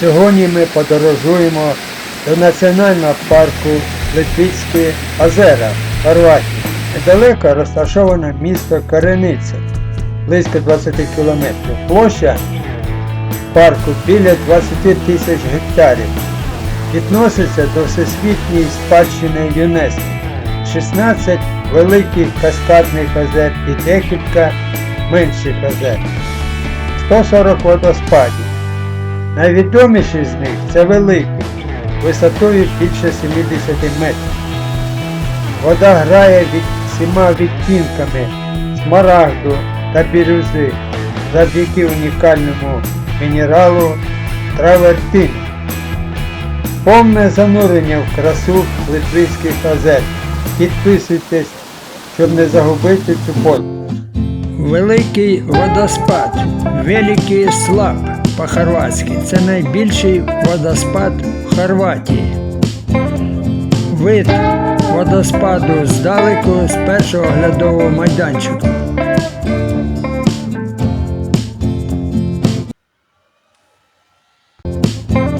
Сьогодні ми подорожуємо до національного парку Литвицькі озера Хорватії. Недалеко розташоване місто Корениця, близько 20 кілометрів. Площа парку біля 20 тисяч гектарів. Відноситься до Всесвітньої спадщини ЮНЕСКО. 16 великих каскадних озер і декілька менших озер. 140 водоспадів. Найвідоміший з них це великий, висотою більше 70 метрів. Вода грає від всіма відтінками смарагду та бірюзи завдяки унікальному мінералу травертину. Повне занурення в красу Литвицьких озер. Підписуйтесь, щоб не загубити цю подорож. Великий водоспад, Великий Слаб по-хорватськи. Це найбільший водоспад в Хорватії. Вид водоспаду здалеку з першого оглядового майданчику.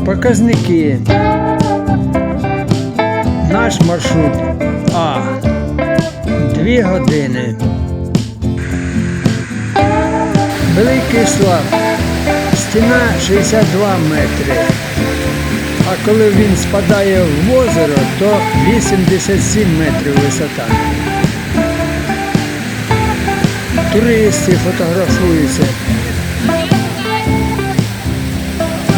Показники. Наш маршрут А. Дві години. Великий слав. Стіна 62 метри. А коли він спадає в озеро, то 87 метрів висота. Туристи фотографуються.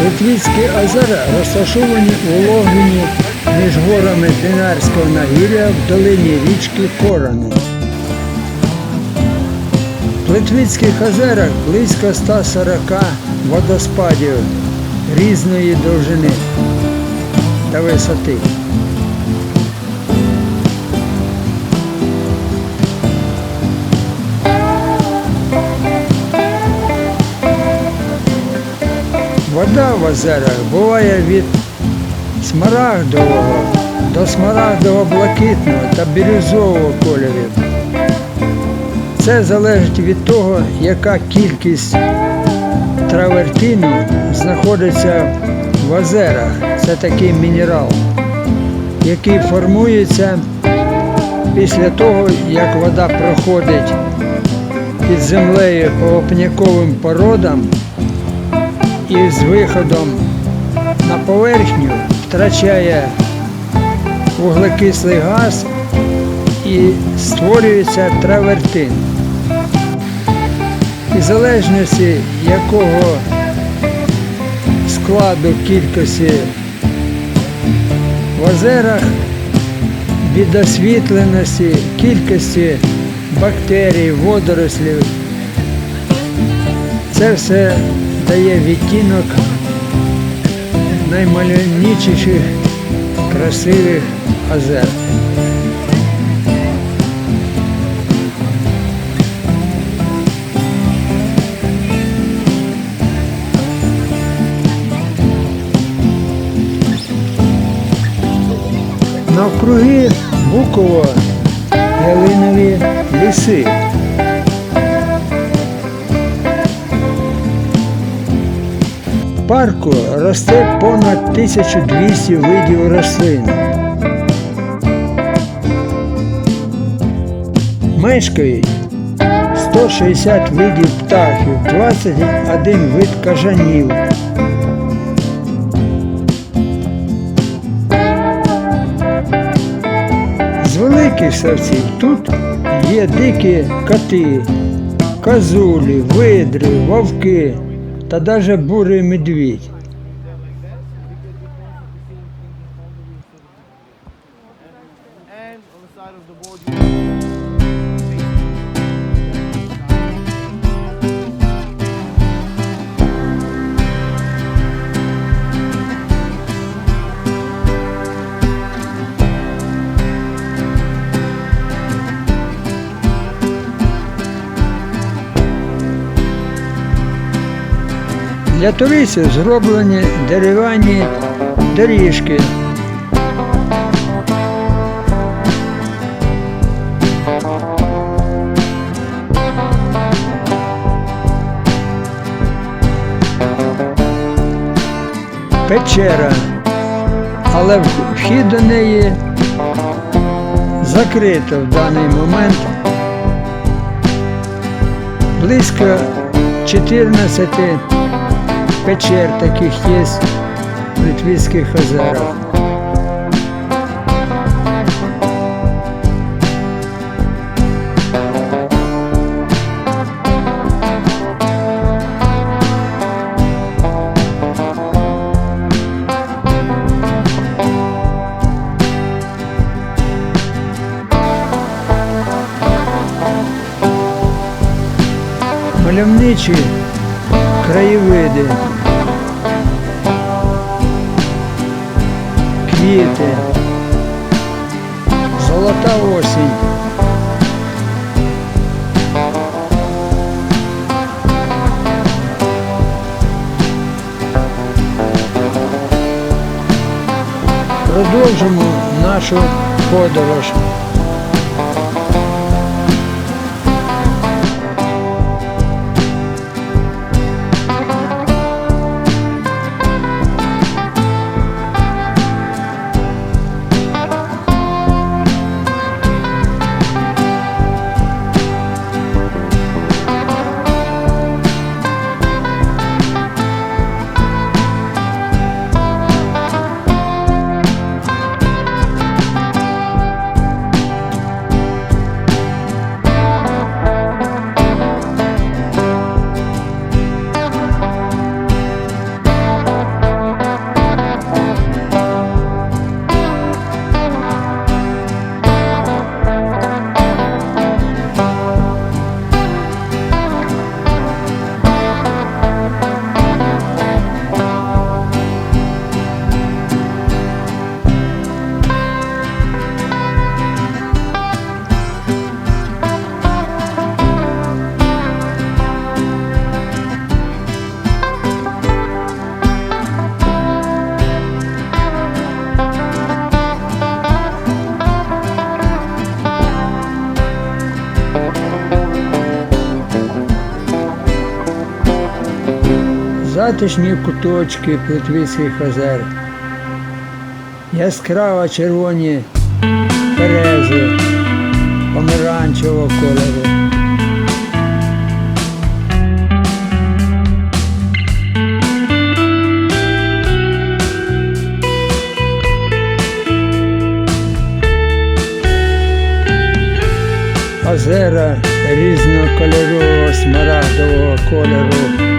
Литвицькі озера розташовані у логвині між горами Динарського нагір'я в долині річки Корони. В Литвицьких озерах близько 140 водоспадів різної довжини та висоти. Вода в озерах буває від смарагдового до смарагдово-блакитного та бірюзового кольорів. Це залежить від того, яка кількість травертину знаходиться в озерах. Це такий мінерал, який формується після того, як вода проходить під землею по опняковим породам і з виходом на поверхню втрачає вуглекислий газ і створюється травертин. І залежності якого складу кількості в озерах, від освітленості, кількості бактерій, водорослів, це все дає відтінок наймальовничіших красивих озер. Навкруги буково ялинові ліси. В парку росте понад 1200 видів рослин. Мешкають 160 видів птахів, 21 вид кажанів. З великих савців тут є дикі коти, козулі, видри, вовки та навіть бурий медвідь. Для туристів зроблені дерев'яні доріжки. печера, але вхід до неї закрито в даний момент. Близько 14 печер таких є в Литвійських озерах. Мальовничі краєвиди, квіти, золота осінь. Продовжимо нашу подорож. Затишні куточки Плитвицьких озер, яскраво червоні берези помаранчевого кольору. Озера різнокольорового смарагдового кольору.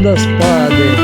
Водоспади. Озера.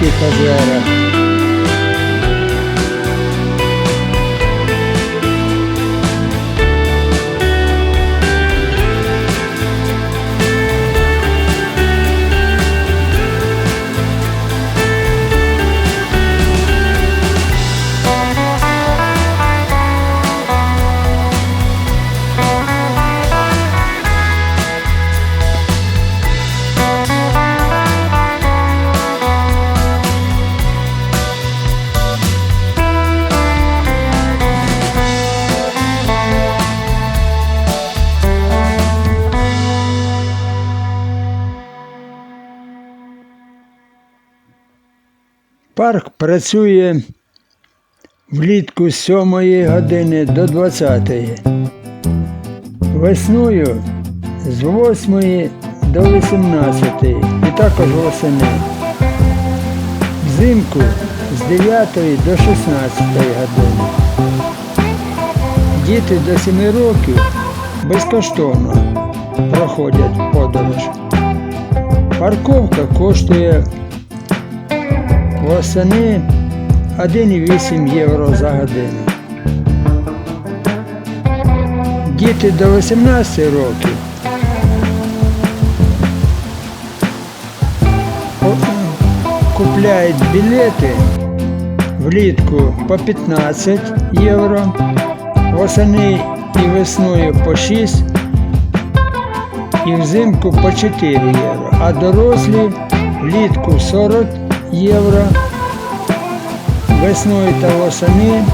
Золота осінь, Парк працює влітку з 7 години до 20. Весною з 8 до 18 і також восени. Взимку з 9 до 16 години. Діти до 7 років безкоштовно проходять подорож. Парковка коштує восени 1,8 євро за годину. Діти до 18 років купляють білети влітку по 15 євро, восени і весною по 6 і взимку по 4 євро, а дорослі влітку 40 євро, весною та восени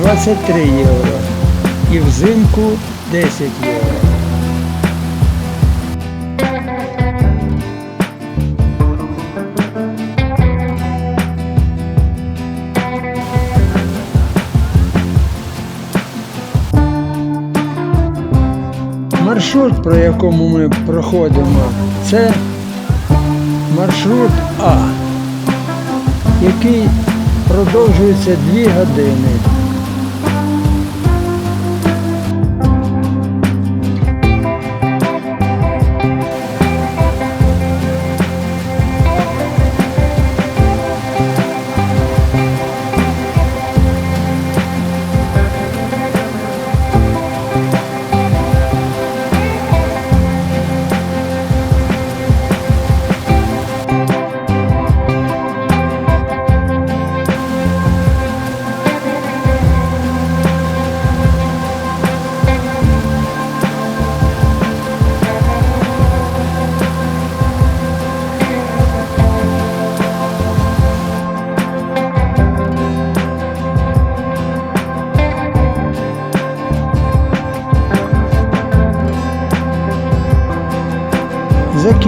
23 євро і взимку 10 євро. Маршрут, про якому ми проходимо, це маршрут А, який продовжується 2 години.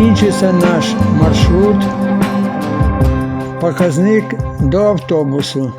Закінчиться наш маршрут, показник до автобусу.